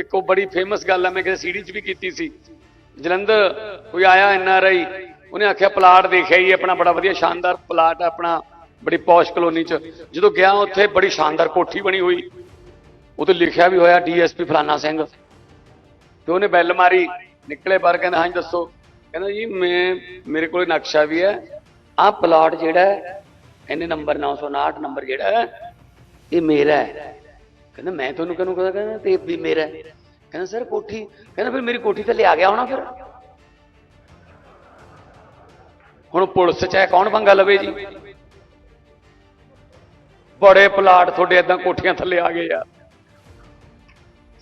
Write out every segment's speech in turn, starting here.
ਇੱਕ ਉਹ ਬੜੀ ਫੇਮਸ ਗੱਲ ਹੈ ਮੈਂ ਕਿਸੇ ਸੀੜੀ 'ਚ ਵੀ ਕੀਤੀ ਸੀ। ਜਲੰਧਰ ਕੋਈ ਆਇਆ ਐਨ ਆਰ ਆਈ ਉਹਨੇ ਆਖਿਆ ਪਲਾਟ ਦੇਖਿਆ ਹੀ ਆਪਣਾ ਬੜਾ ਵਧੀਆ ਸ਼ਾਨਦਾਰ ਪਲਾਟ ਹੈ ਆਪਣਾ, ਬੜੀ ਪੌਸ਼ ਕਲੋਨੀ 'ਚ। ਜਦੋਂ ਗਿਆ ਉੱਥੇ ਬੜੀ ਸ਼ਾਨਦਾਰ ਕੋਠੀ ਬਣੀ ਹੋਈ। ਉਹਤੇ ਲਿਖਿਆ ਵੀ ਹੋਇਆ ਡੀਐਸਪੀ ਫਲਾਨਾ ਸਿੰਘ। ਤੇ ਉਹਨੇ ਬੈਲ ਮਾਰੀ, ਨਿਕਲੇ ਬਾਹਰ ਕਹਿੰਦਾ, ਹਾਂਜੀ, ਦੱਸੋ। ਕਹਿੰਦਾ, ਜੀ, ਮੈਂ, ਮੇਰੇ ਕੋਲ ਨਕਸ਼ਾ ਵੀ ਹੈ। ਆਹ ਪਲਾਟ ਜਿਹੜਾ ਹੈ, ਇਹਨੇ ਨੰਬਰ 959 ਨੰਬਰ ਜਿਹੜਾ ਹੈ, ਇਹ ਮੇਰਾ ਹੈ। ਕਹਿੰਦਾ ਮੈਂ ਤੁਹਾਨੂੰ ਕਿਹਨੂੰ ਕਹਿੰਦਾ ਕਹਿੰਦਾ ਤੇ ਵੀ ਮੇਰਾ ਕਹਿੰਦਾ ਸਰ ਕੋਠੀ, ਕਹਿੰਦਾ ਫਿਰ ਮੇਰੀ ਕੋਠੀ ਥੱਲੇ ਆ ਗਿਆ ਹੋਣਾ ਫਿਰ। ਹੁਣ ਪੁਲਿਸ ਚ ਹੈ, ਕੌਣ ਪੰਗਾ ਲਵੇ ਜੀ? ਬੜੇ ਪਲਾਟ ਤੁਹਾਡੇ ਇਦਾਂ ਕੋਠੀਆਂ ਥੱਲੇ ਆ ਗਏ ਯਾਰ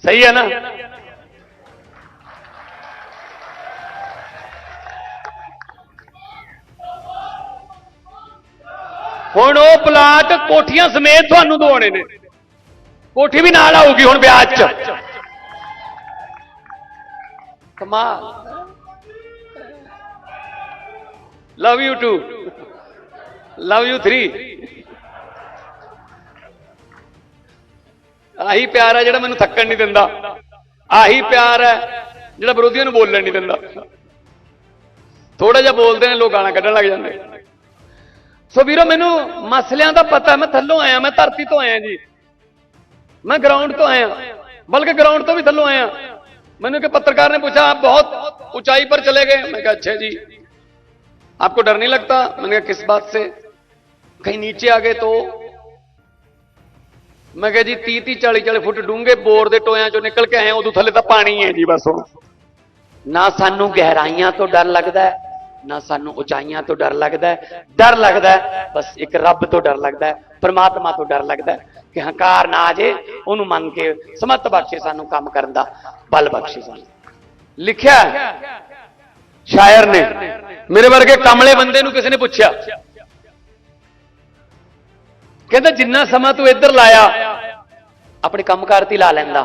ਸਹੀ ਹੈ ਨਾ? ਹੁਣ ਉਹ ਪਲਾਟ ਕੋਠੀਆਂ ਸਮੇਤ ਤੁਹਾਨੂੰ ਦਵਾਉਣੇ ਨੇ। ਕੋਠੀ ਵੀ ਨਾਲ ਆਊਗੀ ਹੁਣ ਵਿਆਜ ਚ। ਕਮਾਲ। Love you too love you 3 ਆਹੀ ਪਿਆਰ ਹੈ ਜਿਹੜਾ ਮੈਨੂੰ ਥੱਕਣ ਨਹੀਂ ਦਿੰਦਾ। ਆਹੀ ਪਿਆਰ ਹੈ ਜਿਹੜਾ ਵਿਰੋਧੀਆਂ ਨੂੰ ਬੋਲਣ ਨਹੀਂ ਦਿੰਦਾ। ਥੋੜਾ ਜਿਹਾ ਬੋਲਦੇ ਨੇ, ਲੋਕ ਗਾਣਾ ਕੱਢਣ ਲੱਗ ਜਾਂਦੇ। ਸੋ ਵੀਰੋ, ਮੈਨੂੰ ਮਸਲਿਆਂ ਦਾ ਪਤਾ, ਮੈਂ ਥੱਲੋਂ ਆਇਆ, ਮੈਂ ਧਰਤੀ ਤੋਂ ਆਇਆ ਜੀ। मैं ग्राउंड तो आया बल्कि ग्राउंड तो भी थल्लो आया मैंने कि पत्रकार ने पूछा आप बहुत ऊंचाई पर चले गए मैं कहा अच्छा जी आपको डर नहीं लगता मैंने कहा किस बात से कहीं नीचे आ गए तो मैं कहा जी तीह तीह चाली चाली फुट डूंगे बोर ਦੇ ਟੋਇਆਂ ਚੋਂ ਨਿਕਲ ਕੇ ਆਏ ਉਦੋਂ ਥੱਲੇ ਤਾਂ ਪਾਣੀ ਹੈ ਜੀ ਬਸ ਹੁਣ ਨਾ ਸਾਨੂੰ ਗਹਿਰਾਈਆਂ ਤੋਂ ਡਰ ਲੱਗਦਾ ਹੈ ਨਾ ਸਾਨੂੰ ਉਚਾਈਆਂ ਤੋਂ ਡਰ ਲੱਗਦਾ ਹੈ, ਡਰ ਲੱਗਦਾ ਹੈ, ਬਸ ਇੱਕ ਰੱਬ ਤੋਂ ਡਰ ਲੱਗਦਾ ਹੈ, ਪ੍ਰਮਾਤਮਾ ਤੋਂ ਡਰ ਲੱਗਦਾ ਹੈ ਕਿ ਹੰਕਾਰ ਨਾ ਆ ਜੇ ਉਹਨੂੰ ਮੰਨ ਕੇ ਸਮਤ ਬਖਸ਼ੇ ਸਾਨੂੰ ਕੰਮ ਕਰਨ ਦਾ ਬਲ ਬਖਸ਼ੇ ਸਾਨੂੰ। ਲਿਖਿਆ ਸ਼ਾਇਰ ਨੇ, ਮੇਰੇ ਵਰਗੇ ਕਮਲੇ ਬੰਦੇ ਨੂੰ ਕਿਸੇ ਨੇ ਪੁੱਛਿਆ। ਕਹਿੰਦਾ, ਜਿੰਨਾ ਸਮਾਂ ਤੂੰ ਇੱਧਰ ਲਾਇਆ, ਆਪਣੇ ਕੰਮਕਾਰ ਤੇ ਹੀ ਲਾ ਲੈਂਦਾ।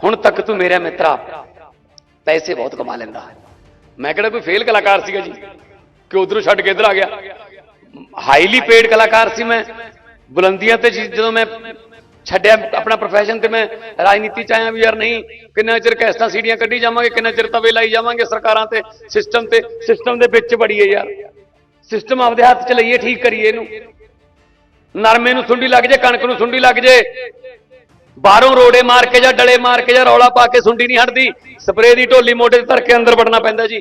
ਹੁਣ ਤੱਕ ਤੂੰ ਮੇਰਾ ਮਿੱਤਰਾ, ਪੈਸੇ ਬਹੁਤ ਕਮਾ ਲੈਂਦਾ। ਹੈ ਮੈਂ ਕਿਹੜਾ ਕੋਈ ਫੇਲ ਕਲਾਕਾਰ ਸੀਗਾ ਜੀ? ਕਿ ਉਧਰੋਂ ਛੱਡ ਕੇ ਇੱਧਰ ਆ ਗਿਆ। ਹਾਈਲੀ ਪੇਡ ਕਲਾਕਾਰ ਸੀ ਮੈਂ। ਬੁਲੰਦੀਆਂ ਤੇ ਜਦੋਂ ਮੈਂ ਛੱਡਿਆ ਆਪਣਾ ਪ੍ਰੋਫੈਸ਼ਨ ਤੇ ਮੈਂ ਰਾਜਨੀਤੀ ਚ ਆਇਆ ਵੀ ਯਾਰ ਨਹੀਂ, ਕਿੰਨਾ ਚਿਰ ਕੈਸਟਾਂ ਸੀੜੀਆਂ ਕੱਢੀ ਜਾਵਾਂਗੇ, ਕਿੰਨਾ ਚਿਰ ਤਵੇ ਲਾਈ ਜਾਵਾਂਗੇ ਸਰਕਾਰਾਂ ਤੇ ਸਿਸਟਮ ਤੇ ਸਿਸਟਮ ਦੇ ਵਿੱਚ ਬੜੀਏ ਯਾਰ। ਸਿਸਟਮ ਆਪਦੇ ਹੱਥ ਚ ਲਈਏ, ਠੀਕ ਕਰੀਏ ਇਹਨੂੰ। ਨਰਮੇ ਨੂੰ ਸੁੰਡੀ ਲੱਗ ਜੇ, ਕਣਕ ਨੂੰ ਸੁੰਡੀ ਲੱਗ ਜੇ। ਬਾਹਰੋਂ ਰੋੜੇ ਮਾਰ ਕੇ ਜਾਂ ਡਲੇ ਮਾਰ ਕੇ ਜਾਂ ਰੌਲਾ ਪਾ ਕੇ ਸੁੰਡੀ ਨਹੀਂ ਹਟਦੀ ਸਪਰੇਅ ਦੀ ਢੋਲੀ ਮੋਢੇ ਤੇ ਧਰ ਕੇ ਅੰਦਰ ਵੜਨਾ ਪੈਂਦਾ ਜੀ।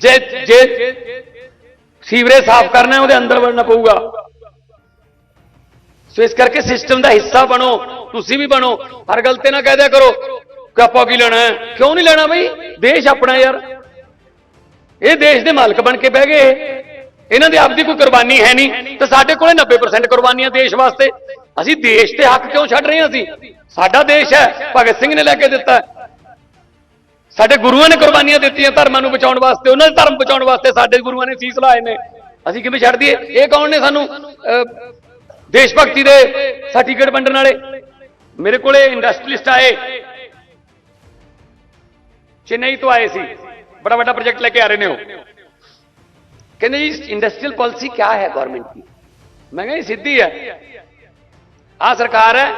ਜੇ ਜੇ ਸੀਵਰੇਜ ਸਾਫ਼ ਕਰਨਾ ਹੈ, ਉਹਦੇ ਅੰਦਰ ਵੜਨਾ ਪਊਗਾ। ਸੋ ਇਸ ਕਰਕੇ ਸਿਸਟਮ ਦਾ ਹਿੱਸਾ ਬਣੋ ਤੁਸੀਂ ਵੀ ਬਣੋ ਹਰ ਗੱਲ ਤੇ ਨਾ ਕਹਿ ਦਿਆ ਕਰੋ ਕਿ ਆਪਾਂ ਕੀ ਲੈਣਾ ਹੈ? ਕਿਉਂ ਨਹੀਂ ਲੈਣਾ ਬਈ? ਦੇਸ਼ ਆਪਣਾ ਯਾਰ। ਇਹ ਦੇਸ਼ ਦੇ ਮਾਲਕ ਬਣ ਕੇ ਬਹਿ ਗਏ ਇਹਨਾਂ ਦੇ ਆਪਦੀ ਕੋਈ ਕੁਰਬਾਨੀ ਹੈ ਨਹੀਂ। ਤੇ ਸਾਡੇ ਕੋਲੇ 90% ਕੁਰਬਾਨੀਆਂ ਦੇਸ਼ ਵਾਸਤੇ। ਅਸੀਂ ਦੇਸ਼ ਤੇ ਹੱਕ ਕਿਉਂ ਛੱਡ ਰਹੇ ਹਾਂ ਅਸੀਂ? ਸਾਡਾ ਦੇਸ਼ ਹੈ, ਭਗਤ ਸਿੰਘ ਨੇ ਲੈ ਕੇ ਦਿੱਤਾ ਸਾਡੇ ਗੁਰੂਆਂ ਨੇ ਕੁਰਬਾਨੀਆਂ ਦਿੱਤੀਆਂ ਧਰਮਾਂ ਨੂੰ ਬਚਾਉਣ ਵਾਸਤੇ, ਉਹਨਾਂ ਦੇ ਧਰਮ ਬਚਾਉਣ ਵਾਸਤੇ ਸਾਡੇ ਗੁਰੂਆਂ ਨੇ ਸੀਸ ਲਾਏ ਨੇ। ਅਸੀਂ ਕਿਵੇਂ ਛੱਡ ਦਈਏ? ਇਹ ਕੌਣ ਨੇ ਸਾਨੂੰ ਦੇਸ਼ ਭਗਤੀ ਦੇ ਸਰਟੀਫਿਕੇਟ ਵੰਡਣ ਵਾਲੇ? ਮੇਰੇ ਕੋਲੇ ਇੰਡਸਟਰੀਲਿਸਟ ਆਏ। ਚੇਨਈ ਤੋਂ ਆਏ ਸੀ। ਬੜਾ ਵੱਡਾ ਪ੍ਰੋਜੈਕਟ ਲੈ ਕੇ ਆ ਰਹੇ ਨੇ ਉਹ। ਕਹਿੰਦੇ ਜੀ ਇੰਡਸਟਰੀਅਲ ਪਾਲਿਸੀ ਕੀ ਹੈ ਗਵਰਨਮੈਂਟ ਦੀ? ਮੈਂ ਕਿਹਾ ਜੀ, ਸਿੱਧੀ ਹੈ। ਆ ਸਰਕਾਰ ਹੈ।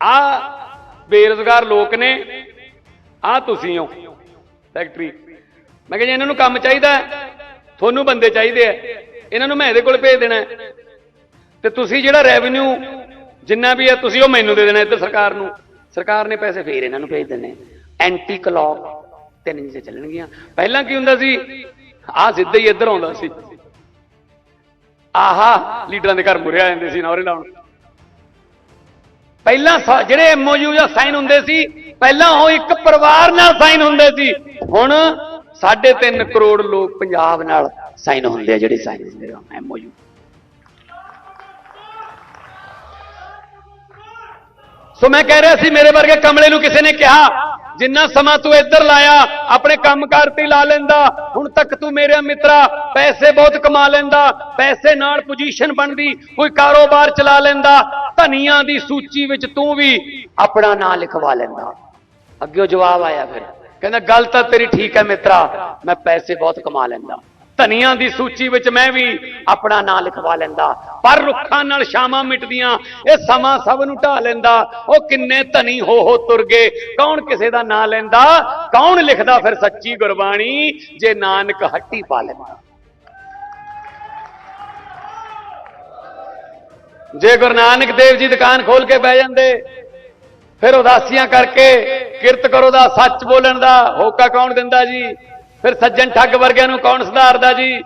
ਆ ਬੇਰੁਜ਼ਗਾਰ ਲੋਕ ਨੇ। ਆ ਤੁਸੀਂ ਹੋ। ਫੈਕਟਰੀ ਮੈਂ ਕਿਹਾ ਜੀ, ਇਹਨਾਂ ਨੂੰ ਕੰਮ ਚਾਹੀਦਾ ਤੁਹਾਨੂੰ ਬੰਦੇ ਚਾਹੀਦੇ ਆ ਇਹਨਾਂ ਨੂੰ ਮੈਂ ਇਹਦੇ ਕੋਲ ਭੇਜ ਦੇਣਾ ਹੈ। ਤੇ ਤੁਸੀਂ ਜਿਹੜਾ ਰੈਵਨਿਊ ਜਿੰਨਾ ਵੀ ਹੈ, ਤੁਸੀਂ ਉਹ ਮੈਨੂੰ ਦੇ ਦੇਣਾ ਇੱਧਰ ਸਰਕਾਰ ਨੂੰ। ਸਰਕਾਰ ਨੇ ਪੈਸੇ ਫੇਰ ਇਹਨਾਂ ਨੂੰ ਭੇਜ ਦੇਣੇ ਐਂਟੀ ਕਲੌਕ ਤਿੰਨ ਚੀਜ਼ਾਂ ਚੱਲਣਗੀਆਂ। ਪਹਿਲਾਂ ਕੀ ਹੁੰਦਾ ਸੀ? ਆਹ ਸਿੱਧਾ ਹੀ ਇੱਧਰ ਆਉਂਦਾ ਸੀ। ਆਹਾ, ਲੀਡਰਾਂ ਦੇ ਘਰ ਮੁਰਿਆ ਜਾਂਦੇ ਸੀ ਨੌਰੇ ਲਾਉਣ ਪਹਿਲਾਂ ਜਿਹੜੇ ਐਮਓਯੂ ਜਾਂ ਸਾਈਨ ਹੁੰਦੇ ਸੀ, ਪਹਿਲਾਂ ਉਹ ਇੱਕ ਪਰਿਵਾਰ ਨਾਲ ਸਾਈਨ ਹੁੰਦੇ ਸੀ। ਹੁਣ 3.5 ਕਰੋੜ ਲੋਕ ਪੰਜਾਬ ਨਾਲ ਸਾਈਨ ਹੁੰਦੇ ਆ, ਜਿਹੜੇ ਸਾਈਨ ਹੁੰਦੇ ਆ ਐਮਓਯੂ ਸੋ ਮੈਂ ਕਹਿ ਰਿਹਾ ਸੀ, ਮੇਰੇ ਵਰਗੇ ਕਮਲੇ ਨੂੰ ਕਿਸੇ ਨੇ ਕਿਹਾ, ਜਿੰਨਾ ਸਮਾਂ ਤੂੰ ਇੱਧਰ ਲਾਇਆ, ਆਪਣੇ ਕੰਮਕਾਰ ਤੇ ਲਾ ਲੈਂਦਾ, ਹੁਣ ਤੱਕ ਤੂੰ ਮੇਰੇ ਮਿੱਤਰਾ ਪੈਸੇ ਬਹੁਤ ਕਮਾ ਲੈਂਦਾ, ਪੈਸੇ ਨਾਲ ਪੋਜੀਸ਼ਨ ਬਣਦੀ, ਕੋਈ ਕਾਰੋਬਾਰ ਚਲਾ ਲੈਂਦਾ, ਧਨੀਆਂ ਦੀ ਸੂਚੀ ਵਿੱਚ ਤੂੰ ਵੀ ਆਪਣਾ ਨਾਂ ਲਿਖਵਾ ਲੈਂਦਾ। ਅੱਗੇ ਉਹ ਜਵਾਬ ਆਇਆ ਫਿਰ, ਕਹਿੰਦਾ, ਗੱਲ ਤਾਂ ਤੇਰੀ ਠੀਕ ਹੈ ਮਿੱਤਰਾ, ਮੈਂ ਪੈਸੇ ਬਹੁਤ ਕਮਾ ਲੈਂਦਾ। ਧਨੀਆਂ ਦੀ ਸੂਚੀ ਵਿੱਚ ਮੈਂ ਵੀ ਆਪਣਾ ਨਾਂ ਲਿਖਵਾ ਲੈਂਦਾ, ਪਰ ਰੁੱਖਾਂ ਨਾਲ ਸ਼ਾਮਾਂ ਮਿਟਦੀਆਂ, ਇਹ ਸਮਾਂ ਸਭ ਨੂੰ ਢਾ ਲੈਂਦਾ। ਉਹ ਕਿੰਨੇ ਧਨੀ ਹੋ ਹੋ ਤੁਰ ਗਏ, ਕੌਣ ਕਿਸੇ ਦਾ ਨਾਂ ਲੈਂਦਾ? ਕੌਣ ਲਿਖਦਾ ਫਿਰ ਸੱਚੀ ਗੁਰਬਾਣੀ? ਜੇ ਨਾਨਕ ਹੱਟੀ ਪਾ ਲੈਂਦਾ। ਜੇ ਗੁਰੂ ਨਾਨਕ ਦੇਵ ਜੀ ਦੁਕਾਨ ਖੋਲ ਕੇ ਬਹਿ ਜਾਂਦੇ, ਫਿਰ ਉਦਾਸੀਆਂ ਕਰਕੇ ਕਿਰਤ ਕਰੋ ਦਾ, ਸੱਚ ਬੋਲਣ ਦਾ ਹੋਕਾ ਕੌਣ ਦਿੰਦਾ ਜੀ? ਫਿਰ ਸੱਜਣ ਠੱਗ ਵਰਗਿਆਂ ਨੂੰ ਕੌਣ ਸੁਧਾਰਦਾ ਜੀ?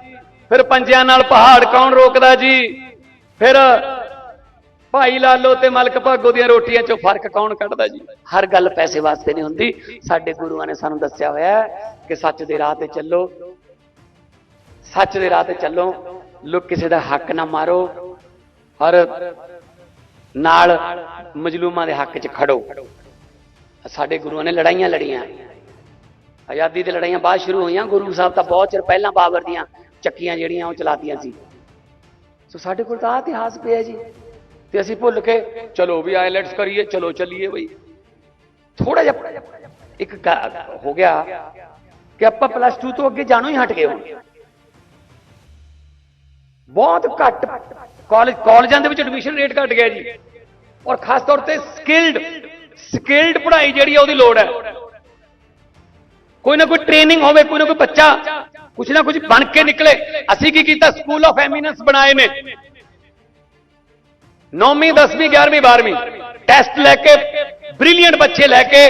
ਫਿਰ ਪੰਜਿਆਂ ਨਾਲ ਪਹਾੜ ਕੌਣ ਰੋਕਦਾ ਜੀ? ਫਿਰ ਭਾਈ ਲਾਲੋ ਤੇ ਮਲਕ ਭਾਗੋ ਦੀਆਂ ਰੋਟੀਆਂ 'ਚੋਂ ਫ਼ਰਕ ਕੌਣ ਕੱਢਦਾ ਜੀ? ਹਰ ਗੱਲ ਪੈਸੇ ਵਾਸਤੇ ਨਹੀਂ ਹੁੰਦੀ। ਸਾਡੇ ਗੁਰੂਆਂ ਨੇ ਸਾਨੂੰ ਦੱਸਿਆ ਹੋਇਆ ਕਿ ਸੱਚ ਦੇ ਰਾਹ ਤੇ ਚੱਲੋ। ਸੱਚ ਦੇ ਰਾਹ ਤੇ ਚੱਲੋ। ਲੋਕ ਕਿਸੇ ਦਾ ਹੱਕ ਨਾ ਮਾਰੋ। ਔਰ ਨਾਲ ਮਜਲੂਮਾਂ ਦੇ ਹੱਕ 'ਚ ਖੜੋ। ਸਾਡੇ ਗੁਰੂਆਂ ਨੇ ਲੜਾਈਆਂ ਲੜੀਆਂ। ਆਜ਼ਾਦੀ ਦੀ ਲੜਾਈਆਂ ਬਾਅਦ ਸ਼ੁਰੂ ਹੋਈਆਂ। ਗੁਰੂ ਸਾਹਿਬ ਤਾਂ ਬਹੁਤ ਚਿਰ ਪਹਿਲਾਂ ਬਾਬਰ ਦੀਆਂ ਚੱਕੀਆਂ ਜਿਹੜੀਆਂ ਉਹ ਚਲਾਤੀਆਂ ਸੀ। ਸੋ ਸਾਡੇ ਕੋਲ ਤਾਂ ਇਤਿਹਾਸ ਪਿਆ ਜੀ। ਤੇ ਅਸੀਂ ਭੁੱਲ ਕੇ, ਚਲੋ ਵੀ ਆਇਲੈਟਸ ਕਰੀਏ, ਚਲੋ ਚੱਲੀਏ ਬਈ। ਥੋੜਾ ਜਿਹਾ ਇੱਕ ਹੋ ਗਿਆ ਕਿ ਆਪਾਂ ਪਲੱਸ 2 ਤੋਂ ਅੱਗੇ ਜਾਣੋ ਹੀ ਹਟ ਗਏ ਹੁਣ। ਬਹੁਤ ਘੱਟ ਕਾਲਜ ਕਾਲਜਾਂ ਦੇ ਵਿੱਚ ਐਡਮਿਸ਼ਨ ਰੇਟ ਘਟ ਗਿਆ ਜੀ। ਔਰ ਖਾਸ ਤੌਰ ਤੇ ਸਕਿਲਡ ਸਕਿਲਡ ਪੜ੍ਹਾਈ ਜਿਹੜੀ ਆ ਉਹਦੀ ਲੋੜ ਹੈ। ਕੋਈ ਨਾ ਕੋਈ ਟ੍ਰੇਨਿੰਗ ਹੋਵੇ, ਕੋਈ ਨਾ ਕੋਈ ਬੱਚਾ ਕੁਛ ਨਾ ਕੁਛ ਬਣ ਕੇ ਨਿਕਲੇ। ਅਸੀਂ ਕੀ ਕੀਤਾ? ਸਕੂਲ ਆਫ ਐਮੀਨੈਂਸ ਬਣਾਏ ਨੇ। 9ਵੀਂ 10ਵੀਂ 11ਵੀਂ 12ਵੀਂ ਟੈਸਟ ਲੈ ਕੇ ਬ੍ਰਿਲੀਅੰਟ ਬੱਚੇ ਲੈ ਕੇ,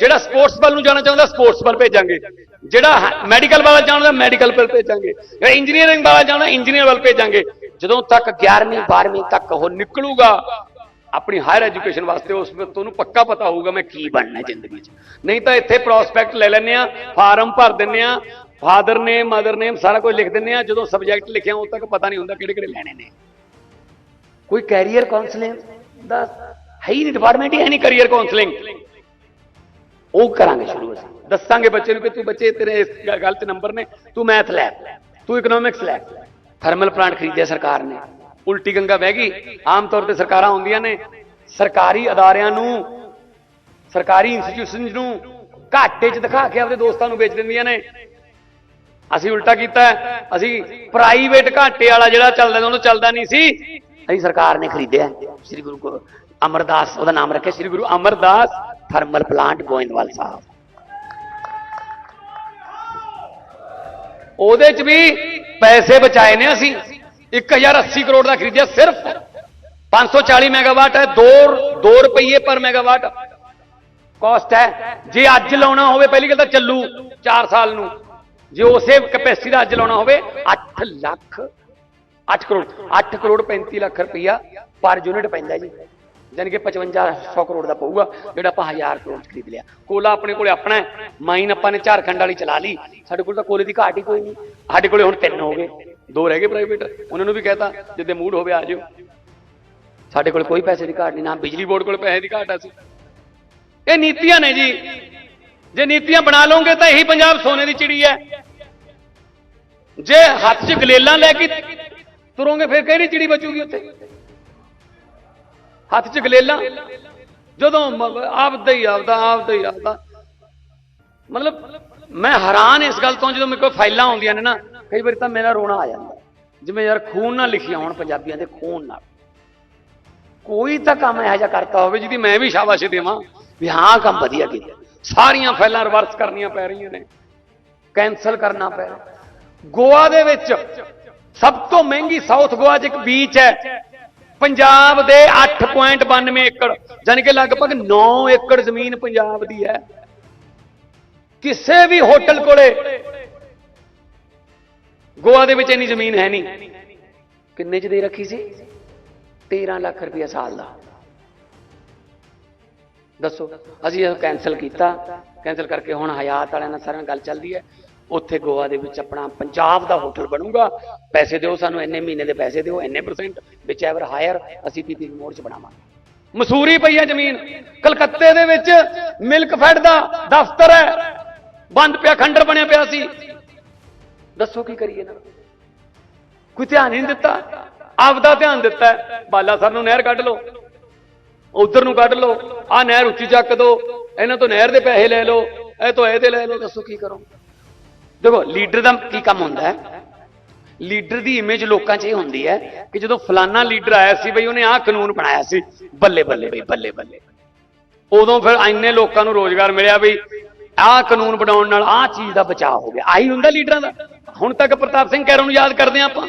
ਜਿਹੜਾ ਸਪੋਰਟਸ ਵੱਲ ਨੂੰ ਜਾਣਾ ਚਾਹੁੰਦਾ ਸਪੋਰਟਸ ਵੱਲ ਭੇਜਾਂਗੇ। ਜਿਹੜਾ ਮੈਡੀਕਲ ਵਾਲਾ ਜਾਣਦਾ ਮੈਡੀਕਲ ਵੱਲ ਭੇਜਾਂਗੇ। ਜਿਹੜਾ ਇੰਜੀਨੀਅਰਿੰਗ ਵਾਲਾ ਜਾਣਾ ਇੰਜੀਨੀਅਰ ਵੱਲ ਭੇਜਾਂਗੇ। ਜਦੋਂ ਤੱਕ 11ਵੀਂ 12ਵੀਂ ਤੱਕ ਉਹ ਨਿਕਲੂਗਾ, ਆਪਣੀ ਹਾਇਰ ਐਜੂਕੇਸ਼ਨ ਵਾਸਤੇ ਉਸ ਵਕਤ ਉਹਨੂੰ ਪੱਕਾ ਪਤਾ ਹੋਊਗਾ ਮੈਂ ਕੀ ਬਣਨਾ ਜ਼ਿੰਦਗੀ 'ਚ। ਨਹੀਂ ਤਾਂ ਇੱਥੇ ਪ੍ਰੋਸਪੈਕਟ ਲੈ ਲੈਂਦੇ ਆ ਫਾਰਮ ਭਰ ਦਿੰਦੇ ਆ ਫਾਦਰ ਨੇਮ ਮਦਰ ਨੇਮ ਸਾਰਾ ਕੁਝ ਲਿਖ ਦਿੰਦੇ ਆ ਜਦੋਂ ਸਬਜੈਕਟ ਲਿਖਿਆ, ਉਦੋਂ ਤੱਕ ਪਤਾ ਨਹੀਂ ਹੁੰਦਾ ਕਿਹੜੇ ਕਿਹੜੇ ਲੈਣੇ ਨੇ। ਕੋਈ ਕੈਰੀਅਰ ਕਾਉਂਸਲਿੰਗ ਦਾ ਹੈ ਹੀ ਨਹੀਂ ਡਿਪਾਰਟਮੈਂਟ ਹੀ ਹੈ ਨਹੀਂ ਕੈਰੀਅਰ ਕਾਉਂਸਲਿੰਗ ਉਹ ਕਰਾਂਗੇ ਸ਼ੁਰੂ ਅਸੀਂ। ਦੱਸਾਂਗੇ ਬੱਚੇ ਨੂੰ ਕਿ ਤੂੰ ਬੱਚੇ, ਤੇਰੇ ਇਸ ਨੰਬਰ ਨੇ, ਤੂੰ ਮੈਥ ਲੈ, ਤੂੰ ਇਕਨੋਮਿਕਸ ਲੈ ਥਰਮਲ ਪਲਾਂਟ ਖਰੀਦਿਆ ਸਰਕਾਰ ਨੇ। ਉਲਟੀ ਗੰਗਾ ਵਹਿ ਗਈ। ਆਮ ਤੌਰ ਤੇ ਸਰਕਾਰਾਂ ਹੁੰਦੀਆਂ ਨੇ। ਸਰਕਾਰੀ ਅਦਾਰਿਆਂ ਨੂੰ, ਸਰਕਾਰੀ ਇੰਸਟੀਟਿਊਸ਼ਨਸ ਨੂੰ ਘਾਟੇ 'ਚ ਦਿਖਾ ਕੇ ਆਪਣੇ ਦੋਸਤਾਂ ਨੂੰ ਵੇਚ ਦਿੰਦੀਆਂ ਨੇ। ਅਸੀਂ ਉਲਟਾ ਕੀਤਾ। ਅਸੀਂ ਪ੍ਰਾਈਵੇਟ ਘਾਟੇ ਵਾਲਾ ਜਿਹੜਾ ਚੱਲਦਾ ਉਹਨੂੰ ਚੱਲਦਾ ਨਹੀਂ ਸੀ। ਅਸੀਂ ਸਰਕਾਰ ਨੇ ਖਰੀਦਿਆ। ਸ੍ਰੀ ਗੁਰੂ ਅਮਰਦਾਸ, ਉਹਦਾ ਨਾਮ ਰੱਖਿਆ ਸ੍ਰੀ ਗੁਰੂ ਅਮਰਦਾਸ ਥਰਮਲ ਪਲਾਂਟ ਗੋਇੰਦਵਾਲ ਸਾਹਿਬ। ਉਹਦੇ 'ਚ ਵੀ ਪੈਸੇ ਬਚਾਏ ਨੇ ਅਸੀਂ। 1080 ਕਰੋੜ ਦਾ ਖਰੀਦਿਆ ਸਿਰਫ। 540 ਮੈਗਾਵਾਟ ਹੈ 2 2 ਰੁਪਏ ਪਰ ਮੈਗਾਵਾਟ। ਕਾਸਟ ਹੈ। ਜੇ ਅੱਜ ਲਾਉਣਾ ਹੋਵੇ, ਪਹਿਲੀ ਗੱਲ ਤਾਂ ਚੱਲੂ 4 ਸਾਲ ਨੂੰ। ਜੇ ਉਸੇ ਕੈਪੈਸਿਟੀ ਦਾ ਅੱਜ ਲਾਉਣਾ ਹੋਵੇ 8 ਲੱਖ 8 ਕਰੋੜ 8 ਕਰੋੜ 35 ਲੱਖ ਰੁਪਈਆ ਪਰ ਯੂਨਿਟ ਪੈਂਦਾ ਜੀ। ਯਾਨੀ ਕਿ 5500 ਕਰੋੜ ਦਾ ਪਊਗਾ, ਜਿਹੜਾ ਆਪਾਂ 1000 ਕਰੋੜ ਚ ਖਰੀਦ ਲਿਆ। ਕੋਲਾ ਆਪਣੇ ਕੋਲੇ ਆਪਣਾ ਮਾਈਨ ਆਪਾਂ ਨੇ ਝਾਰਖੰਡ ਵਾਲੀ ਚਲਾ ਲਈ। ਸਾਡੇ ਕੋਲ ਤਾਂ ਕੋਲੇ ਦੀ ਘਾਟ ਹੀ ਕੋਈ ਨਹੀਂ। ਸਾਡੇ ਕੋਲੇ ਹੁਣ ਤਿੰਨ ਹੋ ਗਏ। ਦੋ ਰਹਿ ਗਏ ਪ੍ਰਾਈਵੇਟ ਉਹਨਾਂ ਨੂੰ ਵੀ ਕਹਤਾ, ਜਿੱਦੇ ਮੂਡ ਹੋਵੇ ਆ ਜਿਓ। ਸਾਡੇ ਕੋਲ ਕੋਈ ਪੈਸੇ ਦੀ ਘਾਟ ਨਹੀਂ, ਨਾ ਬਿਜਲੀ ਬੋਰਡ ਕੋਲ ਪੈਸੇ ਦੀ ਘਾਟ ਆ ਸੀ ਇਹ ਨੀਤੀਆਂ ਨੇ ਜੀ। ਜੇ ਨੀਤੀਆਂ ਬਣਾ ਲਓਗੇ ਤਾਂ ਇਹੀ ਪੰਜਾਬ ਸੋਨੇ ਦੀ ਚਿੜੀ ਹੈ। ਜੇ ਹੱਥ 'ਚ ਗਲੇਲਾਂ ਲੈ ਕੇ ਤੁਰੋਗੇ, ਫਿਰ ਕਿਹੜੀ ਚਿੜੀ ਬਚੂਗੀ ਉੱਥੇ? ਹੱਥ 'ਚ ਗਲੇਲਾ। ਜਦੋਂ ਆਪਦਾ ਹੀ ਆਪਦਾ ਆਪਦਾ ਹੀ ਆਪਦਾ। ਮਤਲਬ ਮੈਂ ਹੈਰਾਨ ਇਸ ਗੱਲ ਤੋਂ ਜਦੋਂ ਮੇਰੇ ਕੋਲ ਫਾਈਲਾਂ ਆਉਂਦੀਆਂ ਨੇ ਨਾ, ਕਈ ਵਾਰੀ ਤਾਂ ਮੇਰਾ ਰੋਣਾ ਆ ਜਾਂਦਾ। ਜਿਵੇਂ ਯਾਰ ਖੂਨ ਨਾਲ ਲਿਖੀਆਂ ਹੋਣ ਪੰਜਾਬੀਆਂ ਦੇ, ਖੂਨ ਨਾਲ। ਕੋਈ ਤਾਂ ਕੰਮ ਇਹੋ ਜਿਹਾ ਕਰਤਾ ਹੋਵੇ ਜਿਹਦੀ ਮੈਂ ਵੀ ਸ਼ਾਬਾਸ਼ ਦੇਵਾਂ, ਵੀ ਹਾਂ, ਕੰਮ ਵਧੀਆ ਕੀਤਾ। ਸਾਰੀਆਂ ਫਾਈਲਾਂ ਰਿਵਰਸ ਕਰਨੀਆਂ ਪੈ ਰਹੀਆਂ ਨੇ। ਕੈਨਸਲ ਕਰਨਾ ਪੈ ਰਿਹਾ। ਗੋਆ ਦੇ ਵਿੱਚ ਸਭ ਤੋਂ ਮਹਿੰਗੀ ਸਾਊਥ ਗੋਆ 'ਚ ਇੱਕ ਬੀਚ ਹੈ। ਪੰਜਾਬ ਦੇ 8.92 ਏਕੜ ਯਾਨੀ ਕਿ ਲਗਭਗ 9 ਏਕੜ ਜ਼ਮੀਨ ਪੰਜਾਬ ਦੀ ਹੈ। ਕਿਸੇ ਵੀ ਹੋਟਲ ਕੋਲੇ ਗੋਆ ਦੇ ਵਿੱਚ ਇੰਨੀ ਜ਼ਮੀਨ ਹੈ ਨਹੀਂ। ਕਿੰਨੇ ਚ ਦੇ ਰੱਖੀ ਸੀ? 13 ਲੱਖ ਰੁਪਇਆ ਸਾਲ ਦਾ। ਦੱਸੋ, ਅਸੀਂ ਇਹ ਕੈਨਸਲ ਕੀਤਾ। ਕੈਨਸਲ ਕਰਕੇ ਹੁਣ ਹਯਾਤ ਵਾਲਿਆਂ ਨਾਲ ਸਾਰਿਆਂ ਨਾਲ ਗੱਲ ਚੱਲਦੀ ਹੈ। ਉੱਥੇ ਗੋਆ ਦੇ ਵਿੱਚ ਆਪਣਾ ਪੰਜਾਬ ਦਾ ਹੋਟਲ ਬਣੂਗਾ। ਪੈਸੇ ਦਿਓ ਸਾਨੂੰ, ਇੰਨੇ ਮਹੀਨੇ ਦੇ ਪੈਸੇ ਦਿਓ, ਇੰਨੇ ਪਰਸੈਂਟ ਵਿਚ ਐਵਰ ਹਾਇਰ ਅਸੀਂ ਪੀਪੀ ਮੋੜ ਚ ਬਣਾਵਾਂਗੇ। ਮਸੂਰੀ ਪਈ ਹੈ ਜ਼ਮੀਨ, ਕਲਕੱਤੇ ਦੇ ਵਿੱਚ ਮਿਲਕ ਫੈਡ ਦਾ ਦਫ਼ਤਰ ਹੈ। ਬੰਦ ਪਿਆ, ਖੰਡਰ ਬਣਿਆ ਪਿਆ ਸੀ। ਦੱਸੋ ਕੀ ਕਰੀਏ ਨਾ? ਕੋਈ ਧਿਆਨ ਹੀ ਨਹੀਂ ਦਿੱਤਾ। ਆਪਦਾ ਧਿਆਨ ਦਿੱਤਾ ਹੈ। ਬਾਲਾ ਸਰ ਨੂੰ ਨਹਿਰ ਕੱਢ ਲਓ। ਉਧਰ ਨੂੰ ਕੱਢ ਲਓ। ਆ ਨਹਿਰ ਉੱਚੀ ਚੱਕ ਦੋ। ਇਹਨਾਂ ਤੋਂ ਨਹਿਰ ਦੇ ਪੈਸੇ ਲੈ ਲਓ। ਇਹ ਤੋਂ ਇਹਦੇ ਲੈ ਲਓ। ਦੱਸੋ ਕੀ ਕਰੋ ਦੇਖੋ, ਲੀਡਰ ਦਾ ਕੀ ਕੰਮ ਹੁੰਦਾ ਹੈ? ਲੀਡਰ ਦੀ ਇਮੇਜ ਲੋਕਾਂ 'ਚ ਇਹ ਹੁੰਦੀ ਹੈ ਕਿ ਜਦੋਂ ਫਲਾਨਾ ਲੀਡਰ ਆਇਆ ਸੀ ਬਈ, ਉਹਨੇ ਆਹ ਕਾਨੂੰਨ ਬਣਾਇਆ ਸੀ, ਬੱਲੇ ਬੱਲੇ ਬਈ, ਬੱਲੇ ਬੱਲੇ। ਉਦੋਂ ਫਿਰ ਇੰਨੇ ਲੋਕਾਂ ਨੂੰ ਰੋਜ਼ਗਾਰ ਮਿਲਿਆ ਬਈ, ਆਹ ਕਾਨੂੰਨ ਬਣਾਉਣ ਨਾਲ ਆਹ ਚੀਜ਼ ਦਾ ਬਚਾਅ ਹੋ ਗਿਆ। ਆਹੀ ਹੁੰਦਾ ਲੀਡਰਾਂ ਦਾ। ਹੁਣ ਤੱਕ ਪ੍ਰਤਾਪ ਸਿੰਘ ਕੈਰੋਂ ਨੂੰ ਯਾਦ ਕਰਦੇ ਹਾਂ ਆਪਾਂ।